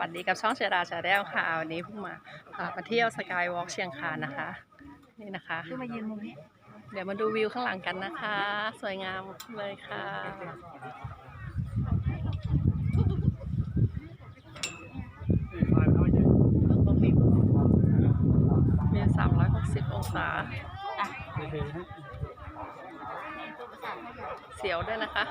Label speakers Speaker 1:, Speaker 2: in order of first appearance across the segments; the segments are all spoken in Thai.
Speaker 1: วัสดีกับช่องเชดาชาแนลค่ะ วันนี้เพิ่งมาอ่ามาเที่ยวสกายวอล์กเชียงคานนะคะ นี่นะคะ
Speaker 2: คือมายืนมุมนี้
Speaker 1: เดี๋ยวมาดูวิวข้างหลังกันนะคะ สวยงามเลยค่ะวิว360องศา เสียวด้วยนะคะ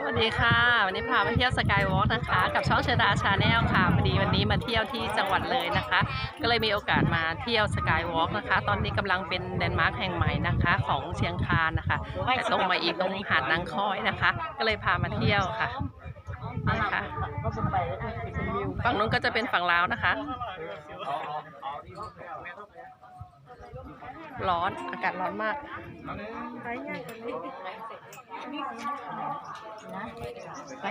Speaker 1: สวัสดีค่ะ วันนี้พามาเที่ยวสกายวอล์กนะคะ กับช่องเชดาชาแนลค่ะพอดีวันนี้มาเที่ยวที่จังหวัดเลยนะคะ ก็เลยมีโอกาสมาเที่ยวสกายวอล์กนะคะ ตอนนี้กำลังเป็นแลนมาร์คแห่งใหม่นะคะของเชียงคานนะคะแต่ตรงมาอีกตรงหาดนางค้อยนะคะ ก็เลยพามาเที่ยวค่ะนี่ค่ะ
Speaker 2: ก็เป็นไปแล้วก็เป็น
Speaker 1: ฝั่งนู้นก็จะเป็นฝั่งลาวนะคะ ร้อนอากาศร้อนมาก
Speaker 2: นะไป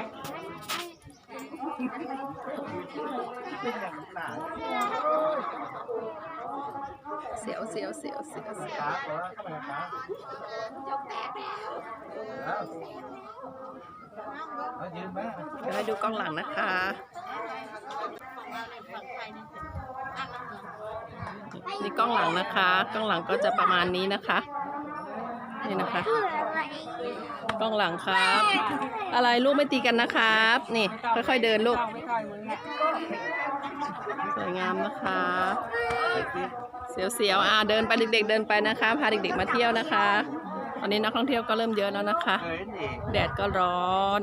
Speaker 1: เสียวเสียวเสียวเสียวเสียวเดี๋ยวให้ดูกล้องหลังนะคะนี่กล้องหลังนะคะ กล้องหลังก็จะประมาณนี้นะคะ นี่นะคะ กล้องหลังครับ อะไรลูกไม่ตีกันนะครับ นี่ ค่อยๆเดินลูก
Speaker 2: ไม่ค่อยมึงเนี่ย
Speaker 1: สวยงามนะคะ เสียวๆอ่าเดินไปเด็ก ๆ เดินไปนะคะ พาเด็ก ๆ มาเที่ยวนะคะ ตอนนี้นักท่องเที่ยวก็เริ่มเยอะแล้วนะคะ แดดก็ร้อน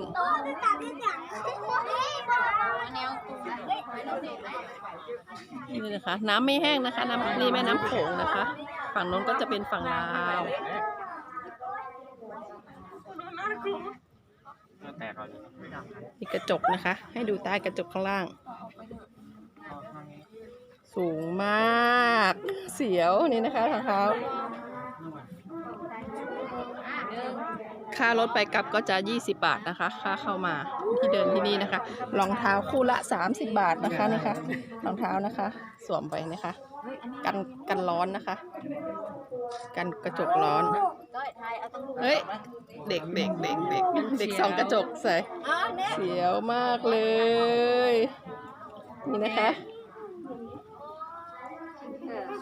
Speaker 1: นี่นะคะ น้ำไม่แห้งนะคะ น้ำนี่แม่น้ำโขงนะคะ ฝั่งโน้นก็จะเป็นฝั่งลาว มีกระจกนะคะ ให้ดูใต้กระจกข้างล่าง สูงมาก เสียวนี่นะคะทางเท้าค่ารถไปกลับก็จะ 20 บาทนะคะ ค่าเข้ามาที่เดินที่นี่นะคะ รองเท้าคู่ละ 30 บาทนะคะนี่ค่ะรองเท้านะคะ สวมไปนะคะ กันกันร้อนนะคะ กันกระจกร้อน เฮ้ย เด็กเด็กเด็กเด็กเด็กสองกระจกใส่เสียวมากเลย นี่นะคะ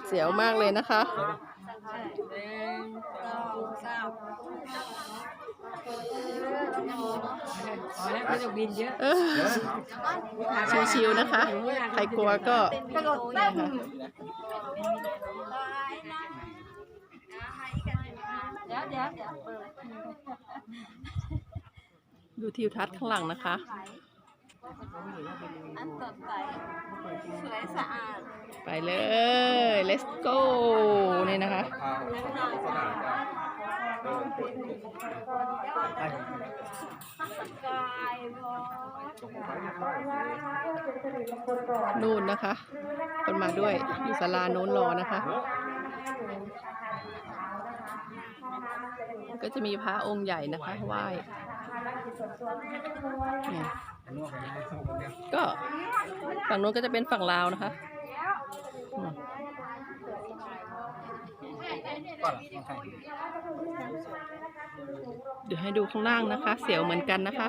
Speaker 1: เสียวมากเลยนะคะ
Speaker 2: กระจกบินเยอะ
Speaker 1: เออชิวๆนะคะ ใครกลัวก็
Speaker 2: กระโดดเต้น
Speaker 1: นะคะ
Speaker 2: เดี๋ยวเดี๋ยวเดี๋ยวเปิด
Speaker 1: ดูทิวทัศน์ข้างหลังนะคะ
Speaker 2: อันสดใสสวยสะอาด
Speaker 1: ไปเลย let's go นี่นะคะนู่นนะคะ คนมาด้วยอยู่ศาลาโน้นรอนะคะ ก็จะมีพระองค์ใหญ่นะคะไหว้นี่ ก็ฝั่งนู้นก็จะเป็นฝั่งลาวนะคะเดี๋ยวให้ดูข้างล่างนะคะ เสียวเหมือนกันนะคะ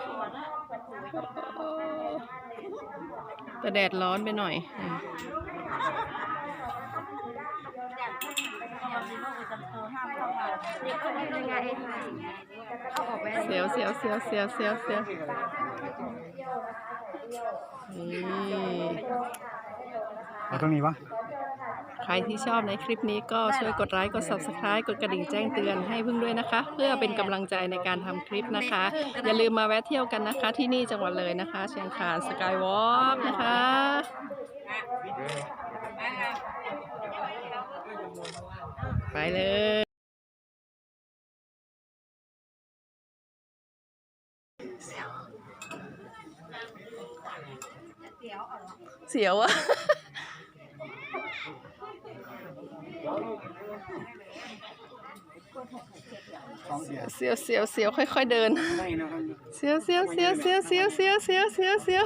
Speaker 1: แต่แดดร้อนไปหน่อยอืม
Speaker 2: เด็กคนนี้ยังไงเอาออกไป
Speaker 1: เสียวเสียวเสียวเสียวเสียวเสียวนี่
Speaker 3: เอาตรงนี้วะ
Speaker 1: ใครที่ชอบในคลิปนี้ก็ช่วยกดไลค์กด subscribe กดกระดิ่งแจ้งเตือนให้พึ่งด้วยนะคะ เพื่อเป็นกำลังใจในการทำคลิปนะคะ อย่าลืมมาแวะเที่ยวกันนะคะ ที่นี่จังหวัดเลยนะคะ เชียงคานสกายวอล์กนะคะไปเลย เสียวอะ
Speaker 3: เสีย
Speaker 1: เสียวเสียวเสียวค่อยๆเดิน เสียวเสียวเสียวเสียวเสียวเสียวเสียวเสียวเสียว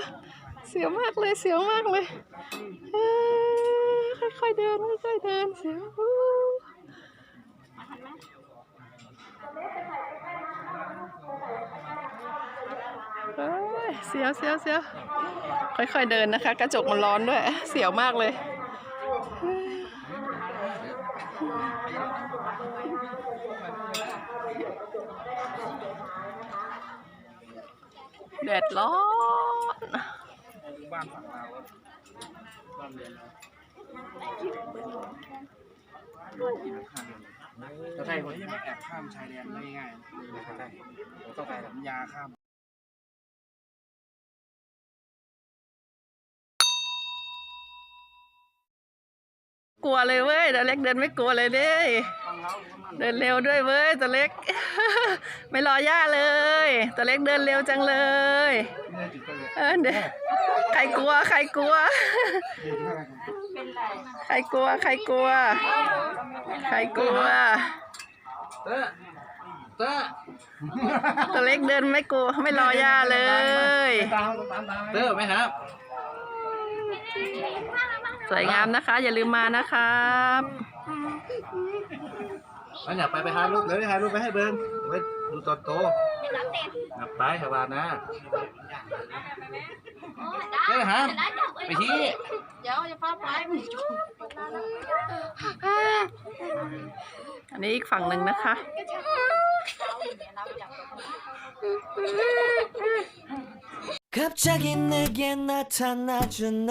Speaker 1: เสียวมากเลยเสียวมากเลยเอ้ยค่อยๆเดินค่อยๆเดินเสียวอู้เอ้ ยเสียวเสียวเสียวค่อยๆเดินนะคะ กระจกมันร้อนด้วย เสียวมากเลย แดดร้อน
Speaker 3: บ้านฝั่งเราบ้านเรียนเราไทยคนที่ไม่แอบข้ามชายแดนได้ง่ายๆนะครับต้องการสัญญาข้าม
Speaker 1: กลัวเลยเว้ยตัวเล็กเดินไม่กลัวเลยเด้
Speaker 3: ฟังเราหรือว่ามัน
Speaker 1: เดินเร็วด้วยเว้ยตัวเล็ก ไม่รอย่าเลยตัวเล็กเดินเร็วจังเลย
Speaker 3: ไม่ได้จุดกันเอ
Speaker 1: อเดี๋ยวใครกลัว ใครกลัว ใครกลัว ใครกลัว ใครกลัว
Speaker 3: ตั
Speaker 1: วเล็กเดินไม่กลัวไม่รอย่าเลย
Speaker 4: เตอร์ไหมครับ
Speaker 1: สวยงามนะคะ อย่าลืมมานะครับ
Speaker 4: มันอยากไปไปถ่ายรูปเลยถ่ายรูปไปให้เบิ้งไว้ดูตอนโตนับไปชาวบ้านนะเตอร์ฮะไปที่
Speaker 2: เดี๋ยวจะฟ้าไป
Speaker 1: อันนี้อีกฝั่งหนึ่งนะคะ
Speaker 5: 갑자기 내게 나타나준 너.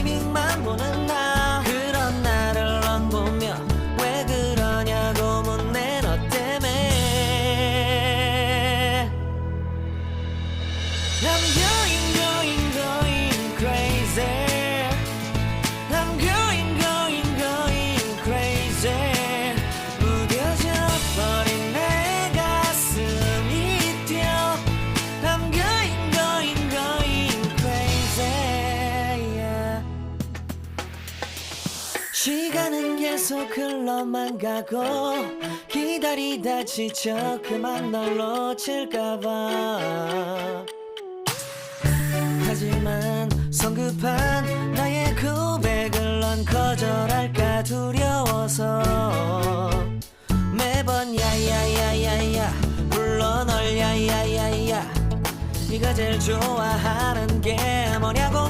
Speaker 5: 흘러만 가고 기다리다 지쳐 그만 널 놓칠까봐. 하지만 성급한 나의 고백을 넌 거절할까 두려워서 매번 야야야야야 불러 널 야야야야. 네가 제일 좋아하는 게 뭐냐고 묻